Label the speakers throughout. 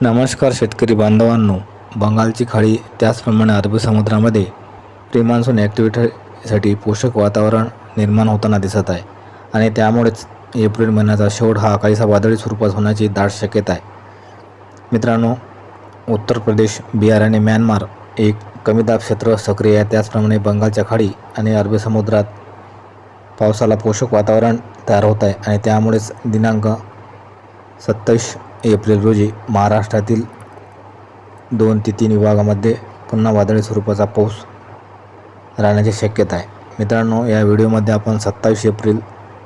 Speaker 1: नमस्कार शेतकरी बांधवांनो. बंगालची खाडी त्याचप्रमाणे अरबी समुद्रामध्ये प्री मान्सून ॲक्टिव्हिटीसाठी पोषक वातावरण निर्माण होताना दिसत आहे आणि त्यामुळेच एप्रिल महिन्याचा शेवट हा काहीसा वादळी स्वरूपात होण्याची दाट शक्यता आहे. मित्रांनो उत्तर प्रदेश बिहार आणि म्यानमार एक कमी दाब क्षेत्र सक्रिय आहे. त्याचप्रमाणे बंगालच्या खाडी आणि अरबी समुद्रात पावसाला पोषक वातावरण तयार होत आहे आणि त्यामुळेच दिनांक सत्तावीस एप्रिल रोजी महाराष्ट्रातील दोन ते तीन विभागामध्ये पुन्हा वादळी स्वरूपाचा पाऊस राहण्याची शक्यता आहे. मित्रांनो या व्हिडिओमध्ये आपण सत्तावीस एप्रिल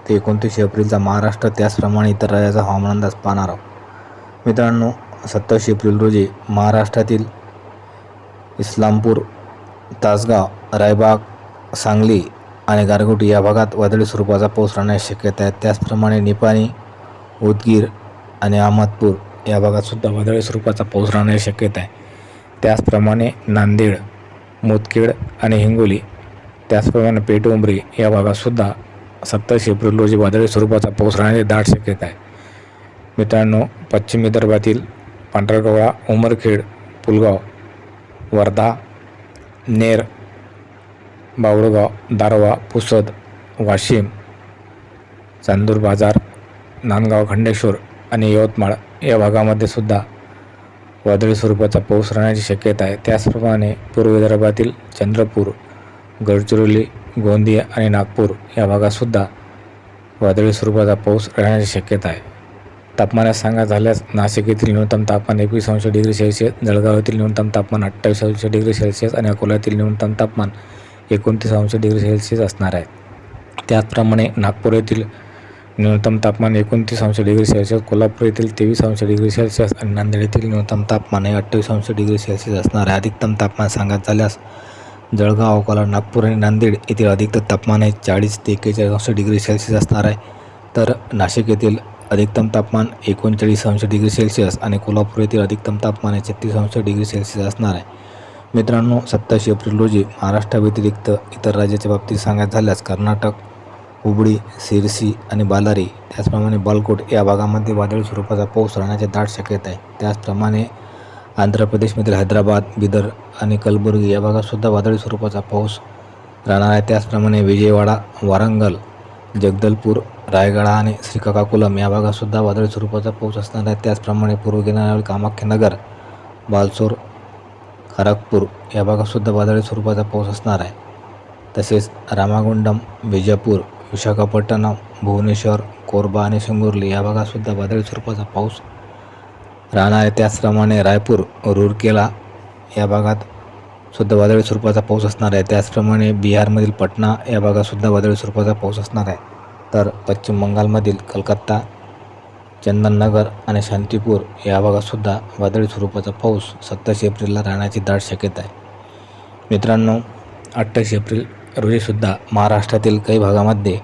Speaker 1: ते एकोणतीस एप्रिलचा महाराष्ट्र त्याचप्रमाणे इतर राज्याचा हवामान अंदाज पाहणार आहोत. मित्रांनो सत्तावीस एप्रिल रोजी महाराष्ट्रातील इस्लामपूर तासगाव रायबाग सांगली आणि गारगोटी या भागात वादळी स्वरूपाचा पाऊस राहण्याची शक्यता आहे. त्याचप्रमाणे निपाणी उदगीर आणि अहमदपूर या भागातसुद्धा वादळी स्वरूपाचा पाऊस राहण्याची शक्यता आहे. त्याचप्रमाणे नांदेड मुदखेड आणि हिंगोली त्याचप्रमाणे पेटउंबरी या भागातसुद्धा सत्तावीस एप्रिल रोजी वादळी स्वरूपाचा पाऊस राहण्याची दाट शक्यता आहे. मित्रांनो पश्चिम विदर्भातील पांढरकवळा उमरखेड पुलगाव वर्धा नेर बावळगाव दारवा पुसद वाशिम चांदूर बाजार नांदगाव खंडेश्वर आणि यवतमाळ या भागामध्ये सुद्धा वादळी स्वरूपाचा पाऊस राहण्याची शक्यता आहे. त्याचप्रमाणे पूर्व विदर्भातील चंद्रपूर गडचिरोली गोंदिया आणि नागपूर या भागातसुद्धा वादळी स्वरूपाचा पाऊस राहण्याची शक्यता आहे. तापमानात सांगा झाल्यास नाशिक येथील न्यूनतम तापमान एकवीस अंश डिग्री सेल्सिअस जळगाव येथील न्यूनतम तापमान अठ्ठावीस अंश डिग्री सेल्सिअस आणि अकोला येथील न्यूनतम तापमान एकोणतीस अंश डिग्री सेल्सिअस असणार आहे. त्याचप्रमाणे नागपूर येथील न्यूनतम तापमान एकोणतीस अंश डिग्री सेल्सिअस कोल्हापूर येथील तेवीस अंश डिग्री सेल्सिअस आणि नांदेड येथील न्यूनतम तापमान हे अठ्ठावीस अंश डिग्री सेल्सिअस असणार आहे. अधिकतम तापमान सांगत झाल्यास जळगाव अकोला नागपूर आणि नांदेड येथील अधिकतम तापमान हे चाळीस ते एक्केचाळीस अंश डिग्री सेल्सिअस असणार आहे. तर नाशिक येथील अधिकतम तापमान एकोणचाळीस अंश डिग्री सेल्सिअस आणि कोल्हापूर येथील अधिकतम तापमान हे छत्तीस अंश डिग्री सेल्सिअस असणार आहे. मित्रांनो सत्तावीस एप्रिल रोजी महाराष्ट्राव्यतिरिक्त इतर राज्याच्या बाबतीत सांगत झाल्यास कर्नाटक हुबळी सिरसी आणि बालारी. त्याचप्रमाणे बालकोट या भागामध्ये वादळी स्वरूपाचा पाऊस राहण्याची दाट शक्यता आहे. त्याचप्रमाणे आंध्र प्रदेशमधील हैदराबाद बिदर आणि कलबुर्गी या भागातसुद्धा वादळी स्वरूपाचा पाऊस राहणार आहे. त्याचप्रमाणे विजयवाडा वारंगल जगदलपूर रायगडा आणि श्रीकाकुलम या भागातसुद्धा वादळी स्वरूपाचा पाऊस असणार आहे. त्याचप्रमाणे पूर्व किनाऱ्यावरील कामाख्यानगर बालसोर खरगपूर या भागातसुद्धा वादळी स्वरूपाचा पाऊस असणार आहे. तसेच रामागुंडम विजापूर विशाखापट्टणम भुवनेश्वर कोरबा आणि सिंगुर्ली या भागातसुद्धा वादळी स्वरूपाचा पाऊस राहणार आहे. त्याचप्रमाणे रायपूर रूरकेला या भागात सुद्धा वादळी स्वरूपाचा पाऊस असणार आहे. त्याचप्रमाणे बिहारमधील पटना या भागातसुद्धा वादळी स्वरूपाचा पाऊस असणार आहे. तर पश्चिम बंगालमधील कलकत्ता चंदननगर आणि शांतीपूर या भागातसुद्धा वादळी स्वरूपाचा पाऊस सत्तावीस एप्रिलला राहण्याची दाट शक्यता आहे. मित्रांनो अठ्ठावीस एप्रिल रोजीसुद्धा महाराष्ट्रातील काही भागामध्ये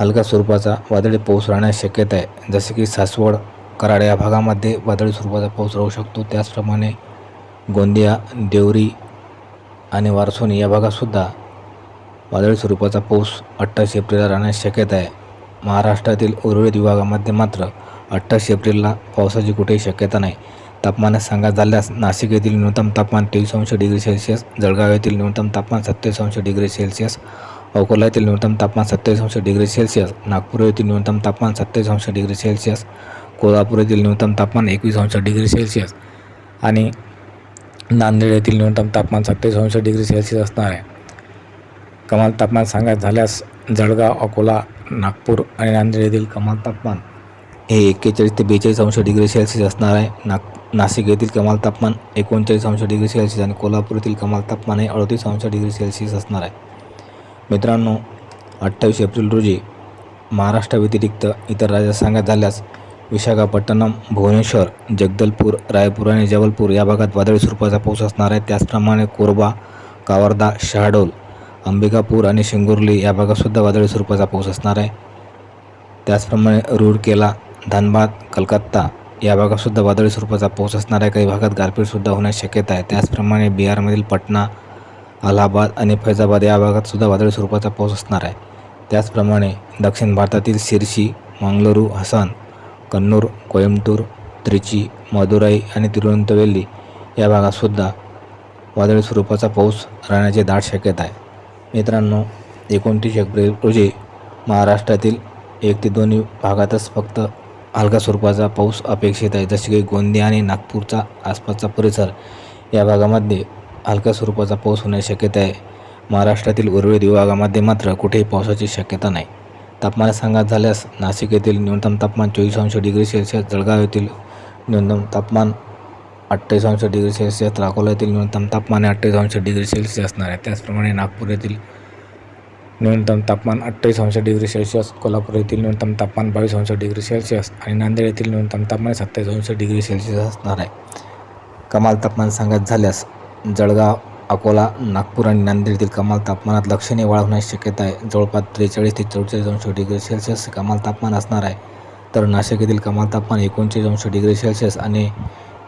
Speaker 1: हलका स्वरूपाचा वादळी पाऊस राहण्यास शक्यता आहे. जसे की सासवड कराड या भागामध्ये वादळी स्वरूपाचा पाऊस राहू शकतो. त्याचप्रमाणे गोंदिया देवरी आणि वारसोनी या भागातसुद्धा वादळी स्वरूपाचा पाऊस अठ्ठावीस एप्रिलला राहण्यास शक्यता आहे. महाराष्ट्रातील उर्वरित विभागामध्ये मात्र अठ्ठावीस एप्रिलला पावसाची कुठेही शक्यता नाही. तापमानात सांगा. झाल्यास नाशिक येथील न्यूनतम तापमान तेवीस अंश डिग्री सेल्सिअस जळगाव येथील न्यूनतम तापमान सत्तावीस अंश डिग्री सेल्सिअस अकोला येथील न्यूनतम तापमान सत्तावीस अंश डिग्री सेल्सिअस नागपूर येथील न्यूनतम तापमान सत्तावीस अंश डिग्री सेल्सिअस कोल्हापूर येथील न्यूनतम तापमान एकवीस अंश डिग्री सेल्सिअस आणि नांदेड येथील न्यूनतम तापमान सत्तावीस अंश डिग्री सेल्सिअस असणार आहे. कमाल तापमान सांगायचं झाल्यास जळगाव अकोला नागपूर आणि नांदेड येथील कमाल तापमान हे एक्केचाळीस ते बेचाळीस अंश डिग्री सेल्सिअस असणार आहे. नाग नाशिक येथील कमाल तापमान एकोणचाळीस अंश डिग्री सेल्सिअस आणि कोल्हापूर येथील कमाल तापमान हे अडतीस अंश डिग्री सेल्सिअस असणार आहे. मित्रांनो अठ्ठावीस एप्रिल रोजी महाराष्ट्राव्यतिरिक्त इतर राज्यात सांगायचं झाल्यास विशाखापट्टणम भुवनेश्वर जगदलपूर रायपूर आणि जबलपूर या भागात वादळी स्वरूपाचा पाऊस असणार आहे. त्याचप्रमाणे कोरबा कावर्धा शहाडोल अंबिकापूर आणि शिंगुर्ली या भागातसुद्धा वादळी स्वरूपाचा पाऊस असणार आहे. त्याचप्रमाणे रूरकेला धनबाद कलकत्ता या भागातसुद्धा वादळी स्वरूपाचा पाऊस असणार आहे काही भागात गारपीटसुद्धा होण्याची शक्यता आहे. त्याचप्रमाणे बिहारमधील पटना अलाहाबाद आणि फैजाबाद या भागातसुद्धा वादळी स्वरूपाचा पाऊस असणार आहे. त्याचप्रमाणे दक्षिण भारतातील शिरशी मंगळुरू हसन कन्नूर कोइंबतूर त्रिची मदुराई आणि तिरुवनंतवेली या भागातसुद्धा वादळी स्वरूपाचा पाऊस राहण्याची दाट शक्यता आहे. मित्रांनो एकोणतीस एप्रिल रोजी महाराष्ट्रातील एक ते दोन्ही भागातच फक्त हलका स्वरूपाचा पाऊस अपेक्षित आहे. जसे की गोंदिया आणि नागपूरचा आसपासचा परिसर या भागामध्ये हलका स्वरूपाचा पाऊस होण्याची शक्यता आहे. महाराष्ट्रातील उर्वरित विभागामध्ये मात्र कुठेही पावसाची शक्यता नाही. तापमान सांगात झाल्यास नाशिक येथील न्यूनतम तापमान चोवीस अंश डिग्री सेल्सिअस जळगाव येथील न्यूनतम तापमान अठ्ठावीस अंश डिग्री सेल्सिअस तर अकोला येथील न्यूनतम तापमान अठ्ठावीस अंश डिग्री सेल्सिअस असणार आहे. त्याचप्रमाणे नागपूर येथील न्यूनतम तापमान अठ्ठावीस अंश डिग्री सेल्सिअस कोल्हापूर येथील न्यूनतम तापमान बावीस अंश डिग्री सेल्सिअस आणि नांदेड येथील न्यूनतम तापमान सत्तावीस अंश डिग्री सेल्सिअस असणार आहे. कमाल तापमान सांगत झाल्यास जळगाव अकोला नागपूर आणि नांदेड येथील कमाल तापमानात लक्षणीय वाढ होण्याची शक्यता आहे. जवळपास त्रेचाळीस ते चौवेचाळीस अंश डिग्री सेल्सिअस कमाल तापमान असणार आहे. तर नाशिक येथील कमाल तापमान एकोणचाळीस अंश डिग्री सेल्सिअस आणि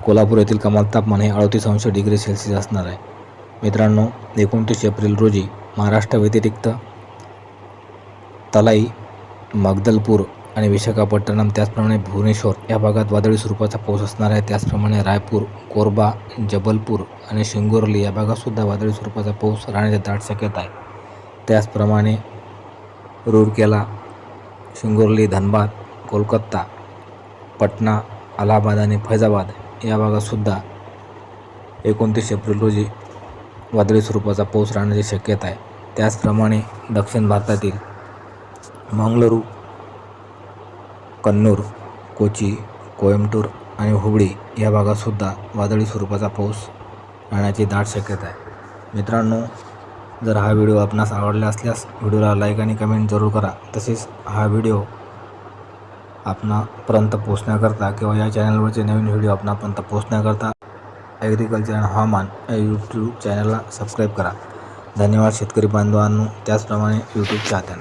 Speaker 1: कोल्हापूर येथील कमाल तापमान हे अडतीस अंश डिग्री सेल्सिअस असणार आहे. मित्रांनो एकोणतीस एप्रिल रोजी महाराष्ट्र व्यतिरिक्त तलाई मगदलपूर आणि विशाखापट्टणम त्याचप्रमाणे भुवनेश्वर या भागात वादळी स्वरूपाचा पाऊस असणार आहे. त्याचप्रमाणे रायपूर कोरबा जबलपूर आणि शिंगोरली या भागातसुद्धा वादळी स्वरूपाचा पाऊस राहण्याची दाट शक्यता आहे. त्याचप्रमाणे रूरकेला शिंगोरली धनबाद कोलकाता पटना अलाहाबाद आणि फैजाबाद या भागातसुद्धा एकोणतीस एप्रिल रोजी वादळी स्वरूपाचा पाऊस राहण्याची शक्यता आहे. त्याचप्रमाणे दक्षिण भारतातील मंगळुरू कन्नूर कोची कोइंबतूर आणि हुबळी या भागातसुद्धा वादळी स्वरूपाचा पाऊस राहण्याची दाट शक्यता आहे. मित्रांनो जर हा व्हिडिओ आपणास आवडला असल्यास व्हिडिओला लाईक आणि कमेंट जरूर करा. तसेच हा व्हिडिओ आपणापर्यंत पोचण्याकरता किंवा या चॅनलवरचे नवीन व्हिडिओ आपणापर्यंत पोचण्याकरता ॲग्रिकल्चर अँड हवामान या यूट्यूब चॅनलला सबस्क्राईब करा. धन्यवाद शेतकरी बांधवांनो. त्याचप्रमाणे यूट्यूब चाहत्यांना